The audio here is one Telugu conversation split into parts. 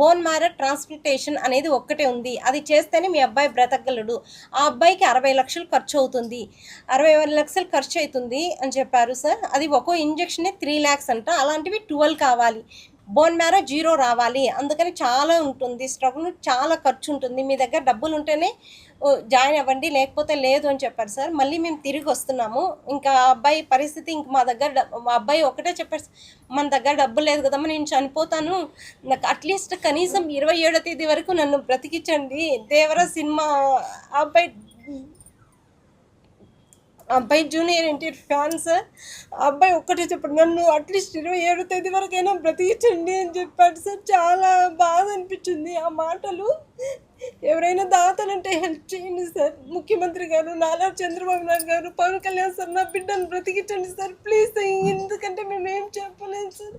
బోన్ మ్యారో ట్రాన్స్ప్లాంటేషన్ అనేది ఒక్కటే ఉంది. అది చేస్తేనే మీ అబ్బాయి బ్రతకగలడు. ఆ అబ్బాయికి అరవై లక్షలు ఖర్చు అవుతుంది అరవై లక్షలు ఖర్చు అవుతుంది అని చెప్పారు సార్. అది ఒక్కో ఇంజెక్షనే త్రీ ల్యాక్స్ అంట. అలాంటివి ట్వెల్వ్ కావాలి. బోన్ మ్యారో జీరో రావాలి. అందుకని చాలా ఉంటుంది స్ట్రగుల్ చాలా ఖర్చు ఉంటుంది. మీ దగ్గర డబ్బులు ఉంటేనే జాయిన్ అవ్వండి లేకపోతే లేదు అని చెప్పారు సార్. మళ్ళీ మేము తిరిగి వస్తున్నాము. ఇంకా ఆ అబ్బాయి పరిస్థితి ఇంక మా దగ్గర మా అబ్బాయి ఒకటే చెప్పారు సార్, మన దగ్గర డబ్బులు లేదు కదమ్మా నేను చనిపోతాను. నాకు అట్లీస్ట్ కనీసం ఇరవై ఏడో తేదీ వరకు నన్ను బ్రతికించండి. దేవర సినిమా ఆ అబ్బాయి అబ్బాయి జూనియర్ ఎన్టీఆర్ ఫ్యాన్ సార్. అబ్బాయి ఒక్కటే చెప్పాడు నన్ను అట్లీస్ట్ ఇరవై ఏడో తేదీ వరకైనా బ్రతికించండి అని చెప్పాడు సార్. చాలా బాధ అనిపించింది ఆ మాటలు. ఎవరైనా దాతలంటే హెల్ప్ చేయండి సార్. ముఖ్యమంత్రి గారు నారా చంద్రబాబు నాయుడు గారు పవన్ కళ్యాణ్ సార్ నా బిడ్డను బ్రతికించండి సార్. ప్లీజ్ ఎందుకంటే మేము ఏం చెప్పలేము సార్.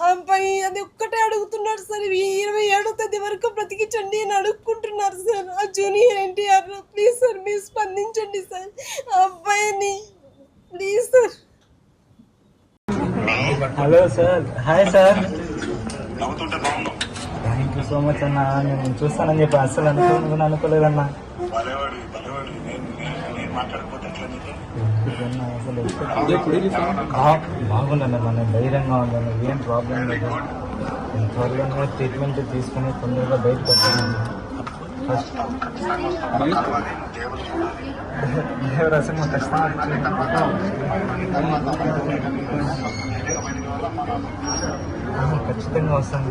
ఆ అబ్బాయి అది ఒక్కటే అడుగుతున్నాడు సార్. ఇరవై తేదీ వరకు బ్రతికించండి అని అడుక్కుంటున్నారు సార్. ఆ జూనియర్ ఎన్టీఆర్ ప్లీజ్ సార్ మీరు స్పందించండి సార్. ఆ అబ్బాయిని please sir. Hello sir. Hi sir. Thank you so much అన్న. నేను చూస్తానని చెప్పి అస్సలు అనుకోను అనుకోలేదన్నా. భలేవాడు భలేవాడు. నేను నేను- నేను మాట్లాడకపోతే ఎట్లా నీకు? అన్న, అసలు బా- బాగున్నాను మన ధైర్యంగా ఉన్నాను. ఏం ప్రాబ్లం లేదు. త్వరలోనే ట్రీట్మెంట్ తీసుకుని తొందరగా బయటకు వచ్చాను ఫస్ట్ దేవుడు ఖచ్చితంగా ఆ, ఖచ్చితంగా వస్తాను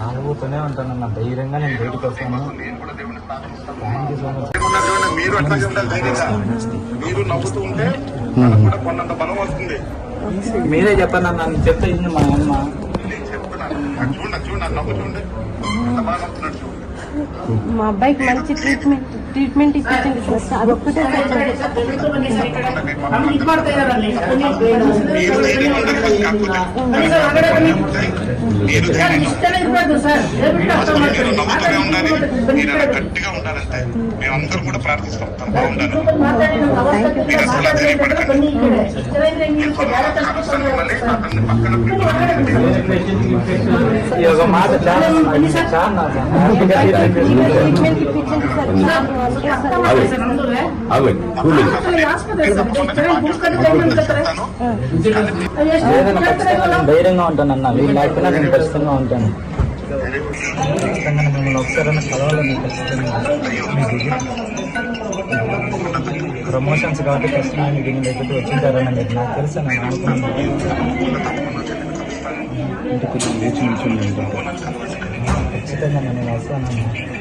నవ్వుతూనే ఉంటాను నా ధైర్యంగా నేను బయటకు వస్తాను థ్యాంక్ యూ సో మచ్ మీరు అట్లాగే ఉండాలి ధైర్యంగా మీరు నవ్వుతూ ఉంటే కూడా కొన్నంత బలం వస్తుంది మీరే చెప్పండి అన్న నేను చెప్తే మా అమ్మ. నేను చెప్తున్నాను. చూడండి చూడండి నవ్వుతుండే ఎంత బాగా నవ్వుతున్నాడు చూడండి మా అబ్బాయికి మంచి ట్రీట్మెంట్ ట్రీట్మెంట్ ఇప్పించండి సార్ అదొక్కటే గట్టిగా ఉండాలంటే మేమందరం కూడా ప్రార్థిస్తాం. ధైర్యంగా ఉంటాను అన్న వీళ్ళు లేకపోయినా నేను ఖచ్చితంగా ఉంటాను ఒకసారి కలవాలని ఖచ్చితంగా ప్రమోషన్స్ కాబట్టి ఖచ్చితంగా మీకు దీని దగ్గరికి వచ్చింటారని మీరు నాకు తెలుసు నేను అనుకున్నాను. ఖచ్చితంగా నేను వస్తాను.